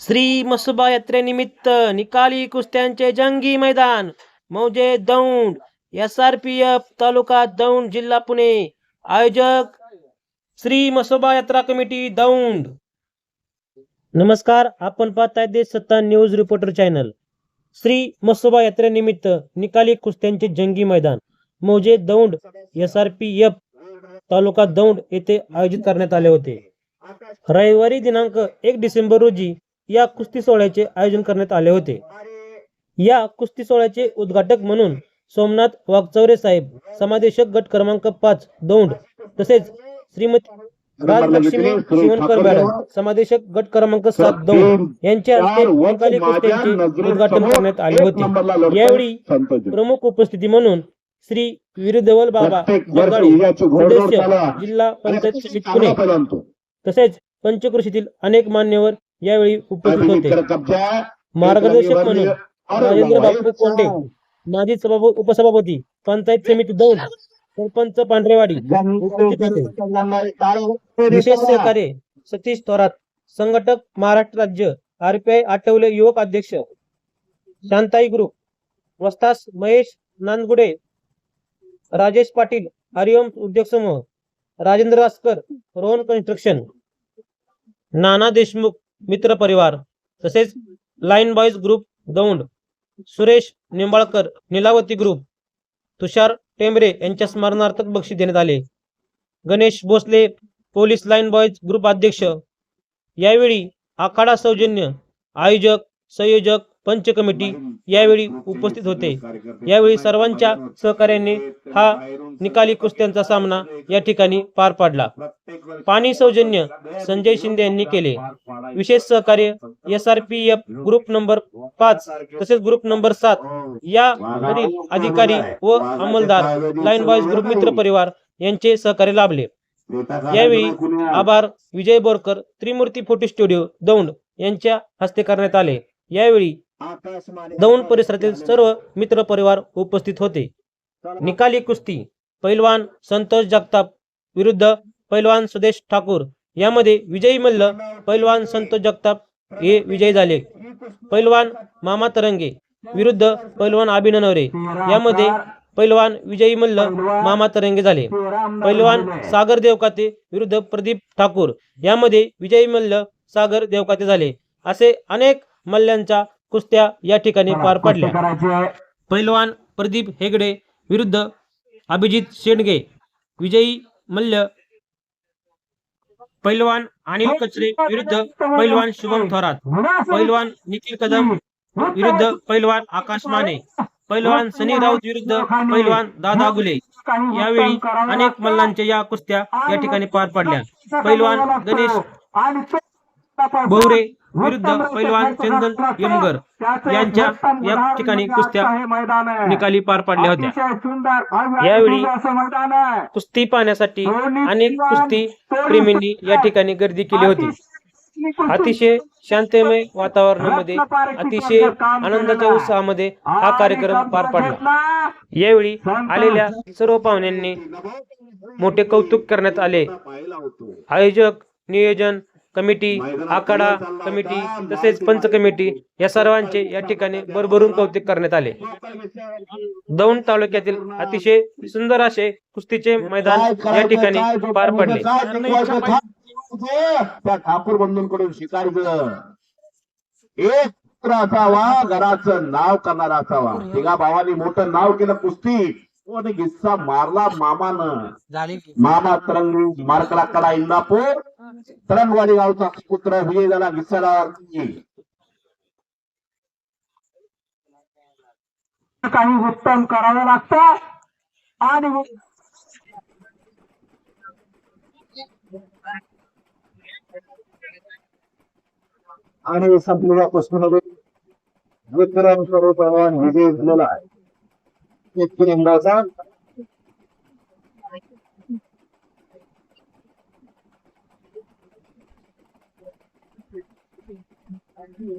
श्री मसुबा यात्रेनिमित्त निकाली कुस्त्यांचे जंगी मैदान मौजे Daund S R P F तालुका दौंड जिल्हा पुणे. आयोजक श्री मसोबा यात्रा कमिटी दौंड. नमस्कार आपण पाहताय Desh Satta news reporter channel. Shri Masoba यात्रेनिमित्त निकाली कुस्त्यांचे जंगी मैदान मौजे Daund S R P F तालुका दौंड येथे आयोजित करण्यात आले होते. रविवारी दिनांक एक डिसेंबर रोजी या कुस्ती सोहळ्याचे आयोजन करण्यात आले होते. या कुस्ती सोहळ्याचे उद्घाटक म्हणून सोमनाथ वाघचौरे साहेब समादेशक गट क्रमांक पाच दौंड तसेच श्रीमती राजलक्ष्मी शिवणकर मॅडम समादेशक गट क्रमांक सात दौंड यांच्या हस्ते कुस्त्यांचे उद्घाटन करण्यात आले होते. यावेळी प्रमुख उपस्थिती म्हणून श्री विरुद्धवल बाबा सदस्य जिल्हा पंचायत पुणे तसेच पंचकृषीतील अनेक मान्यवर यावेळी उपस्थित होते. मार्गदर्शक म्हणून राजेंद्र बापू कोंडे माजी सभापती उपसभापती पंचायत समिती दौंड सरपंच पांढरेवाडी विशेष सहकार्य सतीश थोरात संघटक महाराष्ट्र राज्य आरपीआय आठवले युवक अध्यक्ष शांताई ग्रुप वस्तास महेश नांदगुडे राजेश पाटील हरिओम उद्योग समूह राजेंद्र आस्कर रोहन कन्स्ट्रक्शन नाना देशमुख मित्र परिवार तसेच line boys group Daund Suresh Nimbalkar Nilavati group Tushar Tembre यांच्या स्मरणार्थ बक्षीस देण्यात आले. Ganesh Bhosale police line boys group अध्यक्ष. यावेळी आखाडा सौजन्य आयोजक संयोजक पंच कमिटी यावेळी उपस्थित होते. यावेळी सर्वांच्या सहकार्याने हा निकाली कुस्त्यांचा सामना या ठिकाणी पार पाडला. पाणी सौजन्य संजय शिंदे यांनी केले. विशेष सहकार्य S R P F group number पाच तसेच ग्रुप नंबर सात या मधील अधिकारी व अंमलदार लाईन बॉईज ग्रुप मित्र परिवार यांचे सहकार्य लाभले. यावेळी आभार विजय बोरकर त्रिमूर्ती फोटो स्टुडिओ दौंड यांच्या हस्ते करण्यात आले. यावेळी दौंड परिसरातील सर्व मित्र परिवार उपस्थित होते. निकाली कुस्ती पैलवान संतोष जगताप विरुद्ध पैलवान सुदेश ठाकूर यामध्ये विजयी मल्ल पैलवान संतोष जगताप हे विजयी झाले. पैलवान मामा तरंगे विरुद्ध पैलवान अभिनवरे यामध्ये पैलवान विजयी मल्ल मामा तरंगे झाले. पैलवान सागर देवकाते विरुद्ध प्रदीप ठाकूर. यामध्ये विजयी मल्ल सागर देवकाते झाले. असे अनेक मल्ल्यांच्या कुस्त्या या ठिकाणी पार पडल्या. पैलवान प्रदीप हेगडे विरुद्ध अभिजित शेंडगे. विजयी मल्ल पैलवान अनिल कचरे विरुद्ध पैलवान शुभम थोरात पैलवान निखिल कदम विरुद्ध पैलवान आकाश माने पैलवान सनी राऊत विरुद्ध पैलवान दादा गुले यावेळी अनेक मल्लांच्या या कुस्त्या या ठिकाणी पार पडल्या पैलवान गणेश बोरे विरुद्ध पैलवान चंदन यमगर यांच्या या ठिकाणी कुस्त्या निकाली पार पाडल्या होत्या. यावेळी कुस्ती पाहण्यासाठी अनेक कुस्ती प्रेमींनी या ठिकाणी गर्दी केली होती. अतिशय शांतमय वातावरणामध्ये अतिशय आनंदाच्या उत्साहामध्ये हा कार्यक्रम पार पडला. यावेळी आलेल्या सर्व पाहुण्यांनी मोठे कौतुक करण्यात आले. आयोजक नियोजन कमिटी आखाडा कमिटी तसेच पंच कमिटी या सर्वांचे या ठिकाणी भरभरून कौतुक करण्यात आले. दौंड तालुक्यातील अतिशय सुंदर असे कुस्तीचे मैदान या ठिकाणी पार पडले. त्या ठाकूर बंधूंकडून शिकायचं एक पुत्र असावा घराचं नाव करणारा असावा. तिघा भावानी मोठं नाव केलं कुस्ती. आणि गिस्सा मारला मामानं. मामा तरंगी मारकडा कडा इंदापूर. तरंगवाडी गावचा पुत्र विजय झाला गिस्साला काही उत्तम करावं लागतं. आणि आणि संपलेल्या कुस्तीमध्ये विक्रम स्वरूप विजय झालेला आहे. तिरंगाचा Yeah.